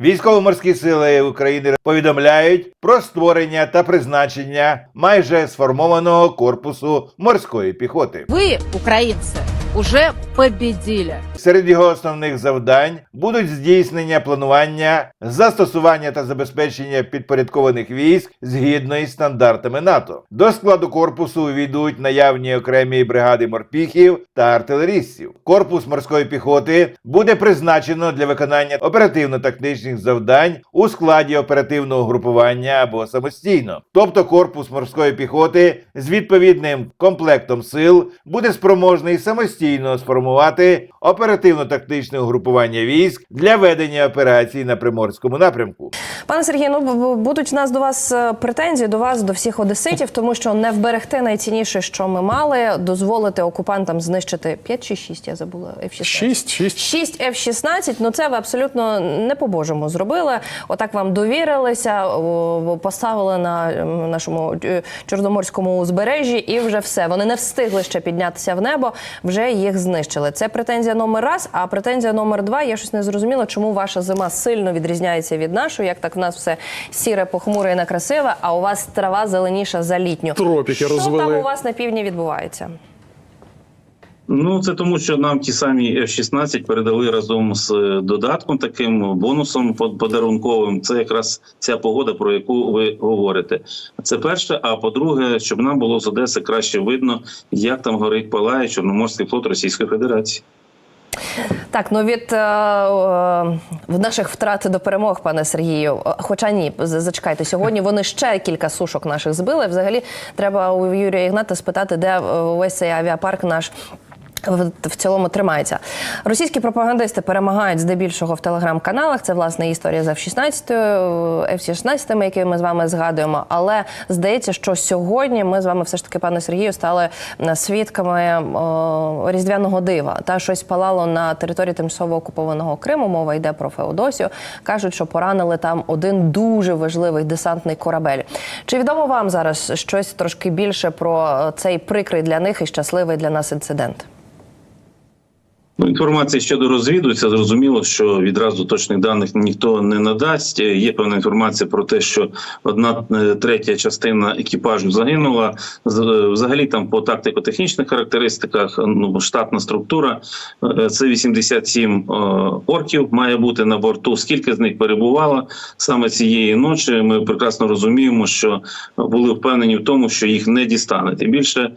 Військово-морські сили України повідомляють про створення та призначення майже сформованого корпусу морської піхоти. Ви, украинцы, уже победили. Серед його основних завдань будуть здійснення планування, застосування та забезпечення підпорядкованих військ згідно із стандартами НАТО. До складу корпусу увійдуть наявні окремі бригади морпіхів та артилерістів. Корпус морської піхоти буде призначено для виконання оперативно-тактичних завдань у складі оперативного групування або самостійно. Тобто корпус морської піхоти з відповідним комплектом сил буде спроможний самостійно сформувати оперативно-тактичне угрупування військ для ведення операцій на приморському напрямку. Пане Сергію, ну будуть у нас до вас е, претензії до вас, до всіх одеситів, тому що не вберегти найцінніше, що ми мали, дозволити окупантам знищити 5 чи 6, я забула F-16. Шість, шість. 6 F-16, ну це ви абсолютно не по-божому зробили. Отак вам довірилися, поставили на нашому е, чорноморському узбережжі, і вже все. Вони не встигли ще піднятися в небо, вже їх знищили. Це претензія номер раз. А претензія номер два. Я щось не зрозуміла, чому ваша зима сильно відрізняється від нашої. Як так в нас все сіре, похмуре і некрасиве, а у вас трава зеленіша за літню. Тропіки що розвели. там у вас на півдні відбувається? Ну це тому, що нам ті самі F-16 передали разом з е, додатком, таким бонусом под- подарунковим. Це якраз ця погода, про яку ви говорите. Це перше. А по-друге, щоб нам було з Одеси краще видно, як там горить палає Чорноморський флот Російської Федерації. Так, ну від е, е, наших втрат до перемог, пане Сергію. е, Хоча ні, зачекайте, сьогодні вони ще кілька сушок наших збили. Взагалі, треба у Юрія Ігната спитати, де е, увесь цей авіапарк наш. В, цілому тримається. Російські пропагандисти перемагають здебільшого в телеграм-каналах. Це власне історія з F-16, F-16, які ми з вами згадуємо. Але здається, що сьогодні ми з вами все ж таки, пане Сергію, стали е, свідками о, різдвяного дива. Та щось палало на території тимчасово окупованого Криму. Мова йде про Феодосію. Кажуть, що поранили там один дуже важливий десантний корабель. Чи відомо вам зараз щось трошки більше про е, цей прикрий для них і щасливий для нас інцидент? Ну, інформація щодо розвідується. Зрозуміло, що відразу точних даних ніхто не надасть. Е, Є певна інформація про те, що одна е, третя частина екіпажу загинула. Е, Взагалі, там по тактико-технічних характеристиках, ну штатна структура це 87 е, орків має бути на борту. Скільки з них перебувало саме цієї ночі? Ми прекрасно розуміємо, що були впевнені в тому, що їх не дістане. Тим більше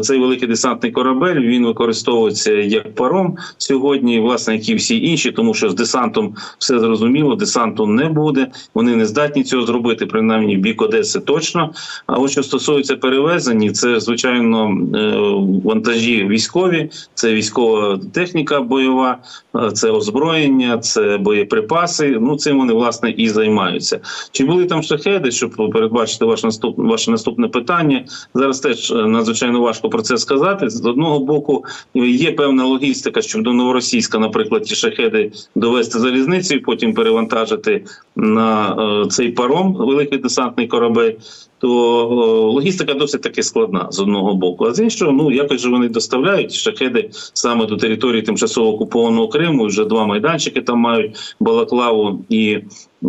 цей великий десантний корабель він використовується як паром сьогодні, власне, як і всі інші, тому що з десантом все зрозуміло, десанту не буде. Вони не здатні цього зробити, принаймні в бік Одеси точно. А от що стосується перевезень, це звичайно е, вантажі військові, це військова техніка бойова, е, це озброєння, це боєприпаси. Ну цим вони власне і займаються. Чи були там шахеди, щоб передбачити ваше наступне ваше наступне питання? Зараз теж е, надзвичайно важко про це сказати. З одного боку є певна логістика, щоб до новоросійська, наприклад, ті шахеди довести залізницею, потім перевантажити на е, цей паром, великий десантний корабель. То е, логістика досить таки складна з одного боку. А з іншого, ну якось же вони доставляють шахеди саме до території тимчасово окупованого Криму. Вже два майданчики там мають Балаклаву і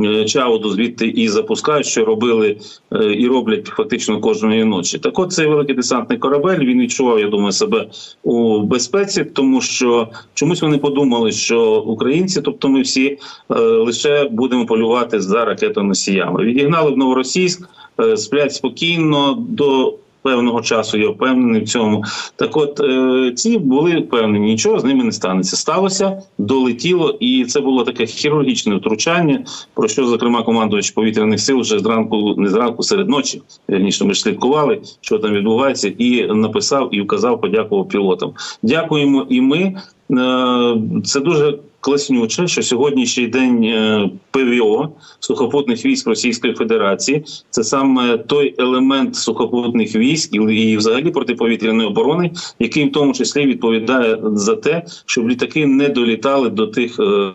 е, Чауду звідти і запускають, що робили е, і роблять фактично кожної ночі. Так, от цей великий десантний корабель він відчував, я думаю, себе у безпеці, тому що чомусь вони подумали, що українці, тобто ми всі лише будемо полювати за ракетоносіями. Відігнали в новоросійськ, сплять спокійно до. Певного часу я впевнений в цьому. Так, от е, ці були впевнені, нічого з ними не станеться. Сталося, долетіло, і це було таке хірургічне втручання. Про що зокрема командувач повітряних сил вже зранку, не зранку, серед ночі. Вірніше, ми ж слідкували, що там відбувається, і написав і вказав, подякував пілотам. Дякуємо і ми. Е, Це дуже класнюче, що сьогоднішній день е, ПВО сухопутних військ Російської Федерації це саме той елемент сухопутних військ і, взагалі протиповітряної оборони, який в тому числі відповідає за те, щоб літаки не долітали до тих е,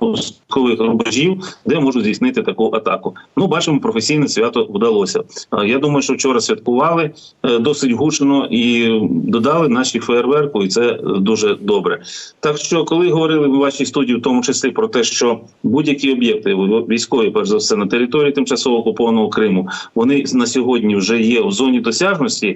пускових рубежів, де можуть здійснити таку атаку. Ну, бачимо, професійне свято вдалося. Я думаю, що вчора святкували е, досить гучно і додали наші фейерверку, і це дуже добре. Так що, коли говорили в вашій студії, в тому числі про те, що будь-які об'єкти військові, перш за все, на території тимчасово окупованого Криму, вони на сьогодні вже є в зоні досяжності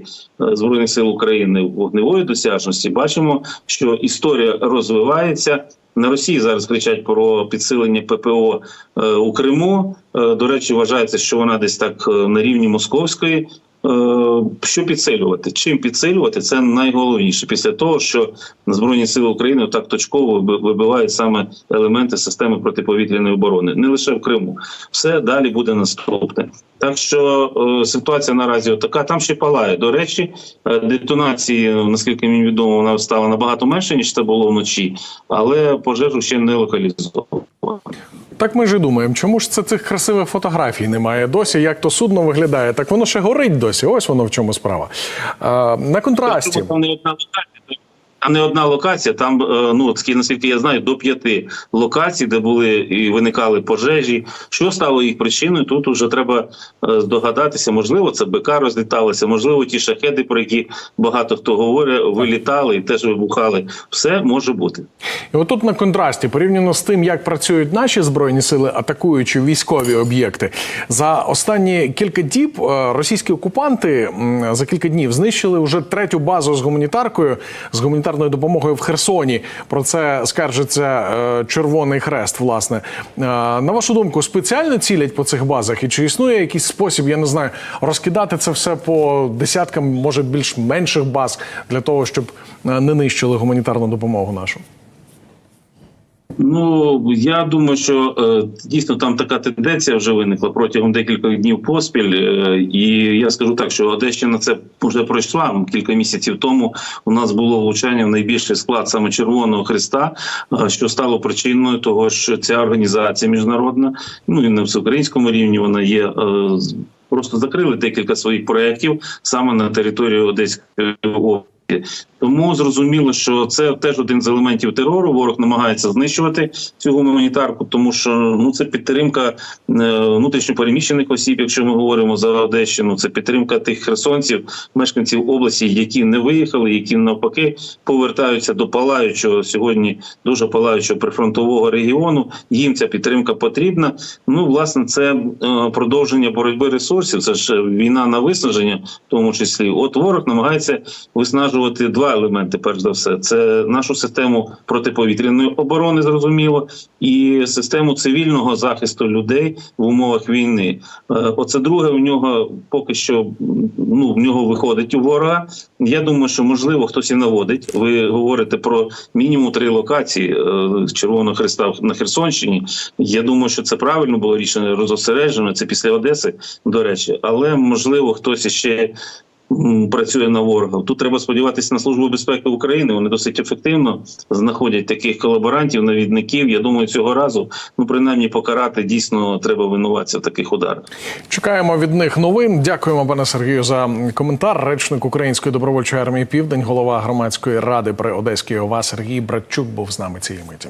е, збройних сил України вогневої досяжності. Бачимо, що історія розвивається. На Росії зараз кричать про підсилення ППО е, у Криму. Е, до речі, вважається, що вона десь так е, на рівні московської. Е, Що підсилювати? Чим підсилювати? Це найголовніше після того, що Збройні сили України так точково вибивають саме елементи системи протиповітряної оборони, не лише в Криму. Все далі буде наступне. Так що е, ситуація наразі така. Там ще палає. До речі, е, детонації, наскільки мені відомо, вона стала набагато менше ніж це було вночі, але пожежу ще не локалізовано. Так ми ж і думаємо, чому ж це цих красивих фотографій немає досі? Як то судно виглядає? Так воно ще горить досі. Ось воно в чому справа. А, на контрасті. Там не одна локація. Там е, ну наскільки я знаю, до п'яти локацій, де були і виникали пожежі. Що стало їх причиною? Тут вже треба е, здогадатися. Можливо, це БК розліталося, можливо, ті шахеди, про які багато хто говорить, вилітали і теж вибухали. Все може бути. І отут на контрасті, порівняно з тим, як працюють наші збройні сили, атакуючи військові об'єкти, за останні кілька діб е, російські окупанти за кілька днів знищили вже третю базу з гуманітаркою з гуманітарною допомогою в Херсоні. Про це скаржиться е, Червоний Хрест. Власне, Е, на вашу думку, спеціально цілять по цих базах, і чи існує якийсь спосіб, я не знаю, розкидати це все по десяткам, може більш менших баз для того, щоб е, не нищили гуманітарну допомогу нашу? Ну я думаю, що е, дійсно там така тенденція вже виникла протягом декількох днів поспіль. Е, і я скажу так, що Одещина це вже пройшла кілька місяців тому. У нас було влучання в найбільший склад саме Червоного Христа, е, що стало причиною того, що ця організація міжнародна, ну і на всеукраїнському рівні вона є. Просто закрили декілька своїх проєктів саме на території Одеської області. Тому зрозуміло, що це теж один з елементів терору. Ворог намагається знищувати цю гуманітарку, тому що ну це підтримка е, внутрішньопереміщених осіб. Якщо ми говоримо за Одещину, це підтримка тих херсонців, мешканців області, які не виїхали, які навпаки повертаються до палаючого сьогодні, дуже палаючого прифронтового регіону. Їм ця підтримка потрібна. Ну, власне, це е, продовження боротьби ресурсів. Це ж війна на виснаження, в тому числі. От ворог намагається виснажувати два елементи. Перш за все, це нашу систему протиповітряної оборони, зрозуміло, і систему цивільного захисту людей в умовах війни. Е, Оце друге в нього поки що ну в нього виходить у ворога. Я думаю, що можливо хтось і наводить. Ви говорите про мінімум три локації е, Червоного Христа на Херсонщині. Я думаю, що це правильно було рішення розосереджено. Це після Одеси, до речі, але можливо хтось іще м, працює на ворога. Тут треба сподіватися на службу безпеки України. Вони досить ефективно знаходять таких колаборантів, навідників. Я думаю, цього разу ну принаймні покарати дійсно треба винуватися в таких ударах. Чекаємо від них новин. Дякуємо, пане Сергію, за коментар. Речник Української добровольчої армії Південь, голова громадської ради при Одеській ОВА Сергій Братчук був з нами цієї миті.